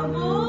너무